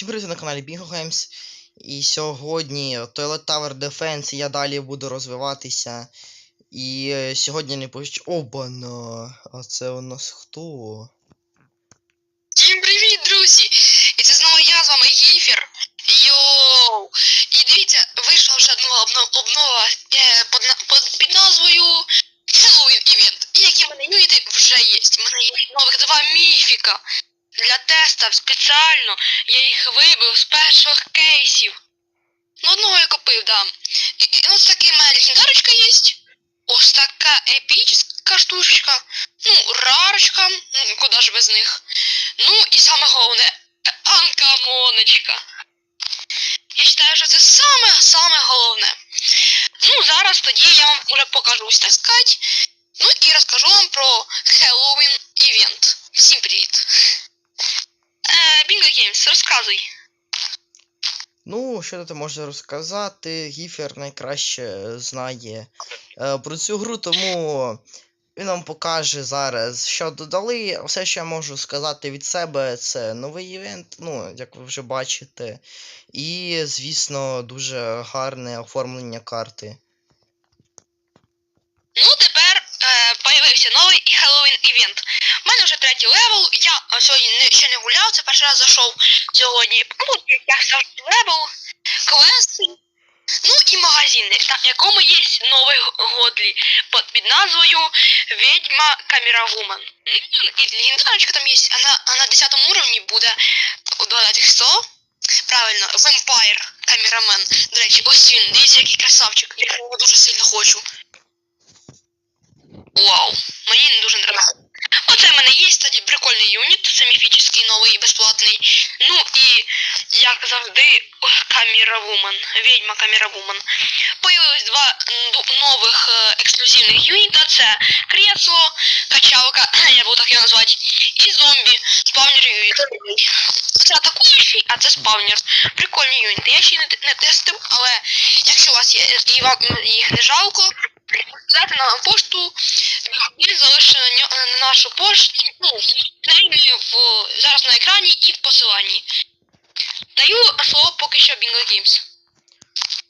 Всім привіт на каналі Bingo Games. І сьогодні Toilet Tower Defense, я далі буду розвиватися. І е, сьогодні не повіщ... Обана! А це у нас хто? Всім привіт, друзі! І це знову я з вами Гіфер. Йоу! І дивіться, вийшла вже нова обнова, обнова е, под, под, під назвою Halloween Event. І які мене юніти вже є. У мене є нових два міфіка. Для теста спеціально я їх вибив з перших кейсів. Ну, одного я купив, да. І, і ось такий мене легендарочка є. Ось така епічна штучка. Ну, рарочка, ну, куди ж без них. Ну і саме головне, анкамоночка. Я вважаю, що це саме саме головне. Ну, зараз тоді я вам вже покажусь, так сказати. Ну і розкажу вам про Halloween івент. Всім привіт. Е, Games, розказуй. Ну, що тут можна розказати? Гіфер найкраще знає е, про цю гру, тому він нам покаже зараз, що додали. Все, що я можу сказати від себе, це новий івент, ну, як ви вже бачите. І, звісно, дуже гарне оформлення карти. Ну, тепер е, появився новий Halloween івент. У мене вже третій левел. Е, сьогодні не, ще не гуляв, це перший раз зайшов сьогодні. Ну, як завжди левел, квести. Ну і магазини, на якому є новий годлі під, назвою Ведьма Камеравумен. І легендарочка там є, а на, а на 10 уровні буде угадайте хто? Правильно, Vampire Камерамен. До речі, ось він, дивіться, який красавчик. Я його дуже сильно хочу. Вау, мені не дуже нравится. Оце в мене є, кстати, прикольний юніт, це міфічний новий безплатний. Ну і, як завжди, Камера Вумен, відьма Камера. Появилось два нових е, ексклюзивних юніта, це кресло, качалка, я буду так його назвати, і зомбі, спавнер юніт. Це атакуючий, а це спавнер. Прикольні юніти. Я ще не, не тестив, але якщо у вас є і вам їх не жалко, дати на пошту, він залишить на, нашу пошту, ну, в, зараз на екрані і в посиланні. Даю слово поки що Bingo Games.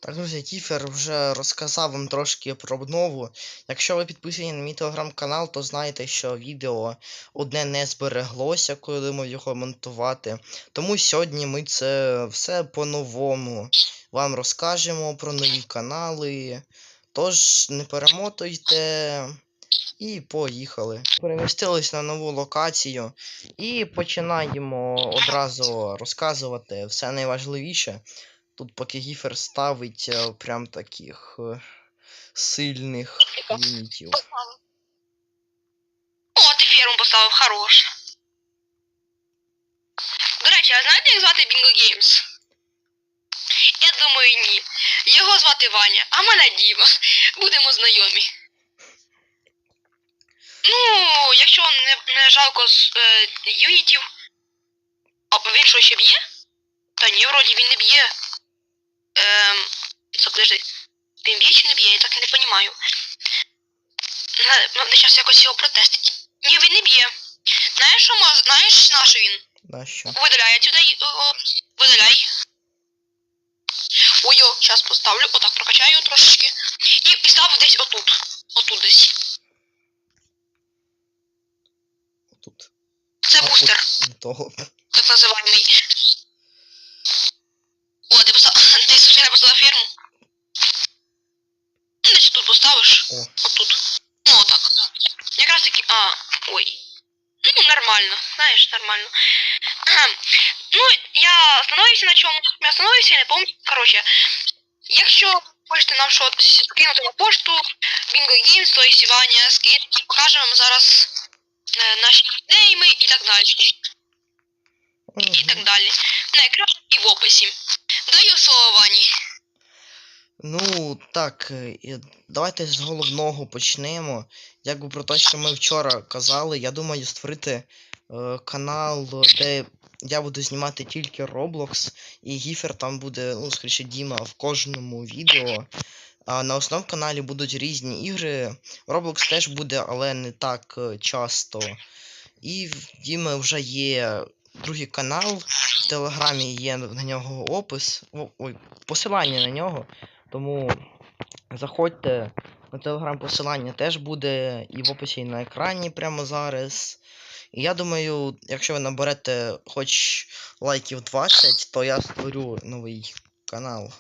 Так, друзі, Кіфер вже розказав вам трошки про обнову. Якщо ви підписані на мій телеграм-канал, то знаєте, що відео одне не збереглося, коли будемо його монтувати. Тому сьогодні ми це все по-новому вам розкажемо про нові канали. Тож не перемотуйте. І поїхали. Перемістились на нову локацію і починаємо одразу розказувати все найважливіше. Тут поки Гіфер ставить е, прям таких е, сильних юнітів. О, ти ферму поставив, хорош. До речі, а знаєте, як звати Bingo Games? Думаю, ні. Його звати Ваня, а мене Діма. Будемо знайомі. Ну, якщо вам не, не жалко з е, юнітів. А він що ще б'є? Та ні, вроді він не б'є. Ем. Стоп, подожди. Він б'є чи не б'є, я так і не розумію. Надо зараз якось його протестити. Ні, він не б'є. Знаєш, що мож... знаєш, на що він? На що? Видаляй отсюда. О, видаляй. Ой, о, зараз поставлю. Отак прокачаю трошечки. І, став десь отут. Отут десь. Отут. Це А, бустер, от того. так називаємий. О, ти постав... Ти случайно поставив ферму? Ну, Десь тут поставиш. О. Отут. Ну, отак. Якраз таки. А, ой. Ну, Знаєш, нормально. Ну, я остановився на чому. Я остановився, я не пам'ятаю. Коротше, якщо хочете нам щось скинути на пошту, Bingo Games, то есть Ваня, скид, покажемо вам зараз е, наші нейми і так далі. І так далі. На екрані і в описі. Даю слово Вані. Ну, так, е, давайте з головного почнемо. Якби про те, що ми вчора казали, я думаю створити канал, де я буду знімати тільки Roblox, і Гіфер там буде, ну, скоріше, Діма в кожному відео. А на основному каналі будуть різні ігри. Roblox теж буде, але не так е, часто. І в Діми вже є другий канал. В Телеграмі є на нього опис. Ой, посилання на нього. Тому заходьте на телеграм посилання теж буде і в описі і на екрані прямо зараз. І я думаю, якщо ви наберете хоч лайків 20, то я створю новий канал.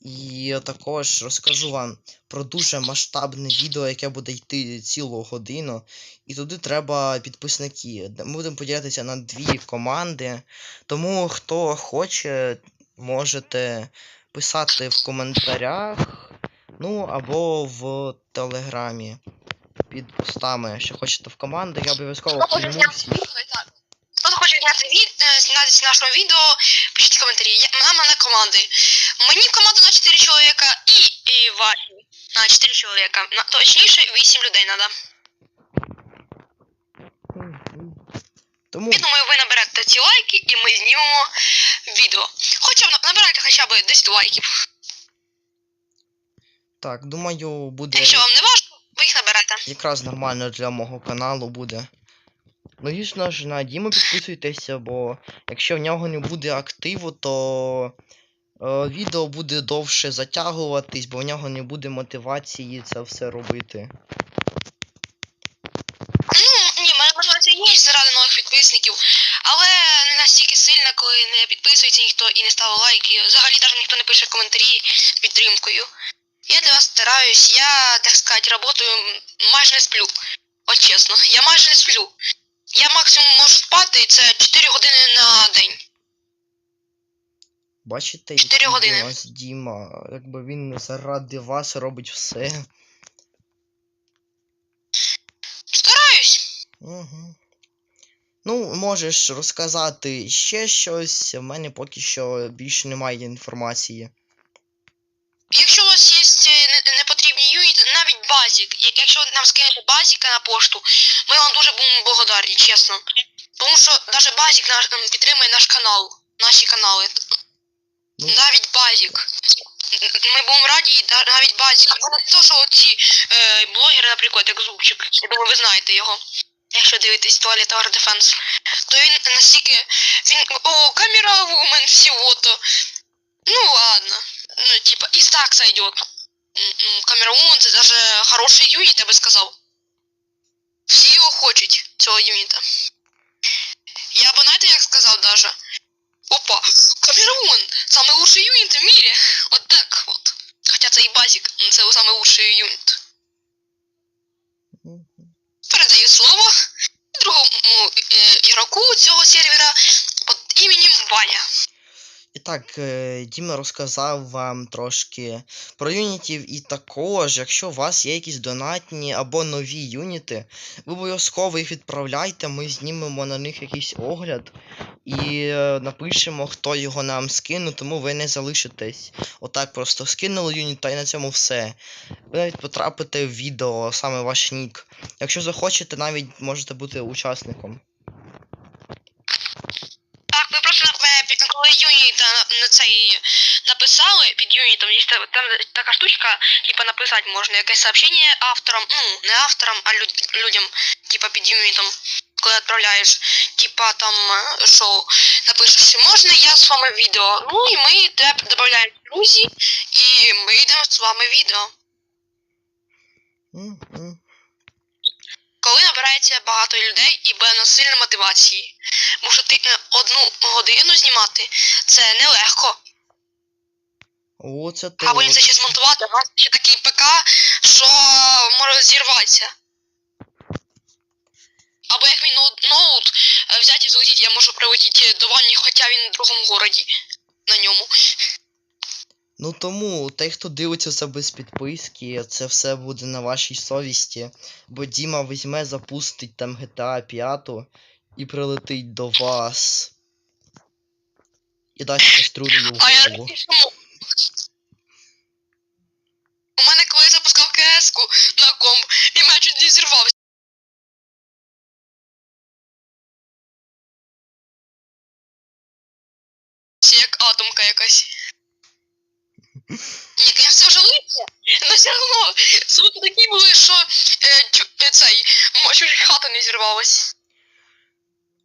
І також розкажу вам про дуже масштабне відео, яке буде йти цілу годину. І туди треба підписники. Ми будемо поділитися на дві команди. Тому хто хоче, можете писати в коментарях. Ну або в телеграмі під постами, що хочете в команди, я обов'язково прийму. Хто хоче зняти від... е, з нашого відео, пишіть коментарі. Я... Нам на команди. Мені в команду на 4 чоловіка і, і ваші. На 4 чоловіка. На, точніше, 8 людей треба. Тому Я думаю, ви наберете ці лайки і ми знімемо відео. Хоча б набирайте хоча б 10 лайків. так, думаю, буде Якщо вам не важко, ви їх наберете. якраз нормально для мого каналу буде. Ну, звісно ж, на Діму підписуйтеся, бо якщо в нього не буде активу, то е, відео буде довше затягуватись, бо в нього не буде мотивації це все робити. Ну, ні, мене мотивація є заради нових підписників, але не настільки сильна, коли не підписується ніхто і не ставить лайки. Взагалі навіть ніхто не пише коментарі з підтримкою. Я для вас стараюсь, я, так сказати, работаю, майже не сплю. От чесно, я майже не сплю. Я максимум можу спати, і це 4 години на день. Бачите, Чотири який години. у нас Діма, якби він заради вас робить все. Стараюсь. Угу. Ну, можеш розказати ще щось, в мене поки що більше немає інформації. Якщо у вас є е, не- непотрібні юніти, навіть базік. Якщо нам скинете базіка на пошту, ми вам дуже будемо благодарні, чесно. Тому що навіть базік наш ем, підтримує наш канал, наші канали. Ну. Навіть базік. Ми будемо раді, і навіть базік. Не то, що ці е, блогери, наприклад, як Зубчик. Я думаю, ви знаєте його. Якщо дивитесь Toilet Tower Defense, то він настільки. Він. О, камера вумен всего-то. Ну ладно. Ну, типа, и так сойдет. Вумен це даже хороший юніт, я би сказав. Всі його хочуть, цього юніта. Я би знаєте, як сказав даже. Опа, камера вумен, самый лучший юнит в мире. Вот так вот. Хотя це і базик, но це самый лучший юнит. Передаю слово другому е, ігроку цього сервера під іменем Ваня. І так, е, Діма розказав вам трошки про юнітів, і також, якщо у вас є якісь донатні або нові юніти, ви обов'язково їх відправляйте, ми знімемо на них якийсь огляд і е, напишемо, хто його нам скинув, тому ви не залишитесь. Отак просто скинули юніт, та й на цьому все. Ви навіть потрапите в відео, саме ваш нік. Якщо захочете, навіть можете бути учасником. Так, ви просто е, пі- коли юніта на- на цей написали під юнітом, є там така штучка, типа написати можна якесь сообщення авторам, ну, не авторам, а люд, людям, типа під юнітом, коли відправляєш, типа там, е, що напишеш, можна я з вами відео. Ну і ми тебе додаємо друзі, і ми йдемо з вами відео. Коли набирається багато людей і без насильної мотивації. Що ти е, одну годину знімати, це нелегко. О, це А потім це ще змонтувати, а ще такий ПК, що може зірватися. Або як мій ноут, ноут е, взяти і залетіти, я можу прилетіти до Вані, хоча він в другому городі на ньому. Ну тому, той, хто дивиться це без підписки, це все буде на вашій совісті. Бо Діма візьме, запустить там GTA 5 і прилетить до вас. І дасть каструлю в А я голову. У мене коли я запускав КС-ку на комп, і мене чуть не зірвався. Як атомка якась. Ні, конечно, липся, але все одно звуки такі були, що е, цей, м- хата не зірвалась.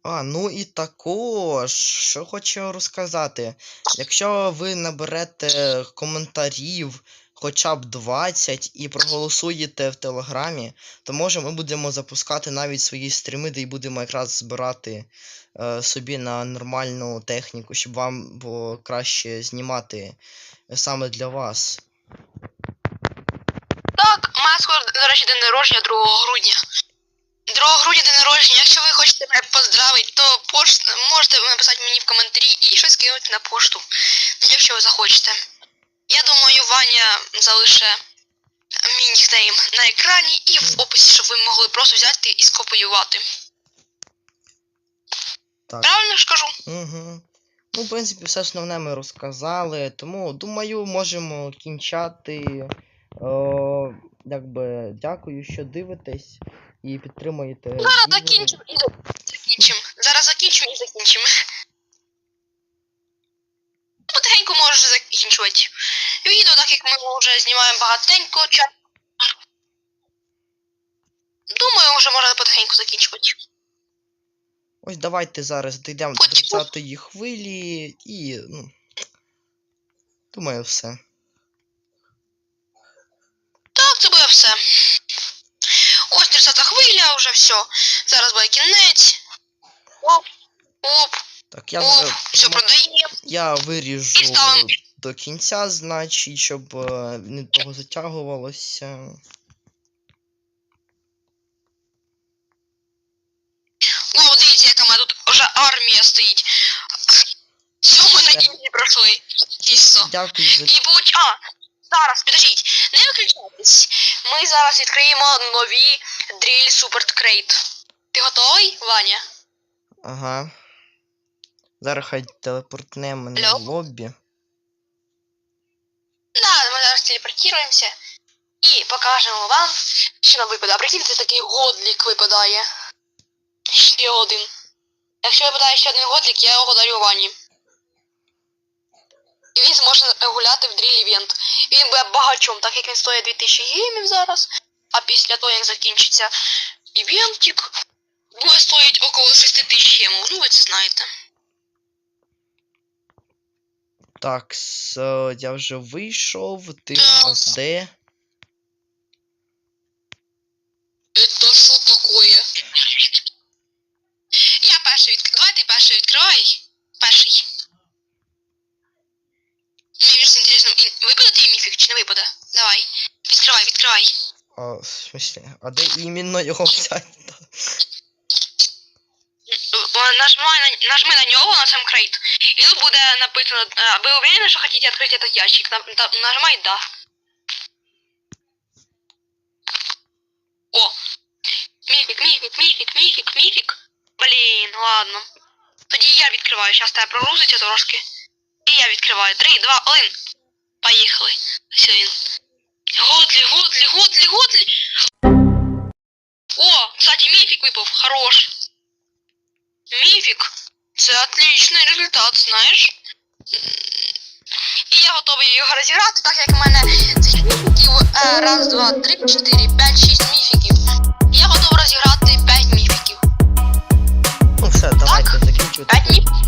А, ну і також, що хочу розказати. Якщо ви наберете коментарів хоча б 20 і проголосуєте в Телеграмі, то може ми будемо запускати навіть свої стріми, де й будемо якраз збирати е, собі на нормальну техніку, щоб вам було краще знімати е, саме для вас. Так, у мене скоро, до речі, день народження 2 грудня. 2 грудня день народження. Якщо ви хочете мене поздравити, то пошт... можете написати мені в коментарі і щось кинути на пошту, якщо ви захочете. Я думаю, Ваня залише мій нікнейм на екрані і в описі, щоб ви могли просто взяти і скопіювати. Так. Правильно ж кажу? Угу. Ну, в принципі, все основне ми розказали, тому думаю, можемо кінчати. О, якби дякую, що дивитесь і підтримуєте. Зараз відео. закінчимо і закінчимо. Зараз закінчимо і закінчимо. Потихеньку можеш закінчувати. Відео, так як ми вже знімаємо багатенько часу. Думаю, вже можна потихеньку закінчувати. Ось давайте зараз дійдемо до Потім. 30-ї хвилі і. ну. Думаю, все. Так, це буде все. Ось 30 хвиля, вже все. Зараз буде кінець. Оп, оп, Так, я оп, все продаємо. Я І ставимо. до кінця, значить, щоб е, не того затягувалося. О, дивіться, яка мене тут вже армія стоїть. Все, ми на кінці пройшли. Тісо. Дякую за І будь. А, зараз, підождіть, не виключайтесь. Ми зараз відкриємо нові Drill Super Crate. Ти готовий, Ваня? Ага. Зараз хай телепортне мене Алло? в лоббі. Да, ми зараз телепортуємося і покажемо вам, що нам випадає. А прикиньте, такий годлік випадає. Ще один. Якщо випадає ще один годлік, я його дарю Вані. І він зможе гуляти в дріль івент. І він буде багачом, так як він стоїть 2000 геймів зараз. А після того, як закінчиться івентик, буде стоїть около 6000 гемів. Ну ви це знаєте. Так, я вже вийшов, ти у нас де? Это що такое? Я перший відкриваю. Давай ти перший відкривай. Перший. Мені ж інтересно, і- випаде ти міфік чи не випаде? Давай. Відкривай, відкривай. А, в смысле, а де іменно його взяти? Е, Нажимай на, нажми на нього, на сам крейт. І тут буде написано, е, ви уверены, що хотите відкрити этот ящик? На, та- нажимай да. О! Міфік, міфік, міфік, міфік, міфік. Блін, ладно. Тоді я відкриваю, зараз тебе прогрузиться трошки. І я відкриваю. Три, два, один. Поїхали. Ось він. Годлі, годлі, годлі, годлі. О, кстати, міфік випав, хорош. Міфік. Це отличний результат, знаєш. І я готовий його розіграти, так як в мене цих міфіків е, раз, два, три, чотири, п'ять, шість міфіків. Я готовий розіграти п'ять міфіків. Ну все, давайте закінчувати. П'ять міфіків.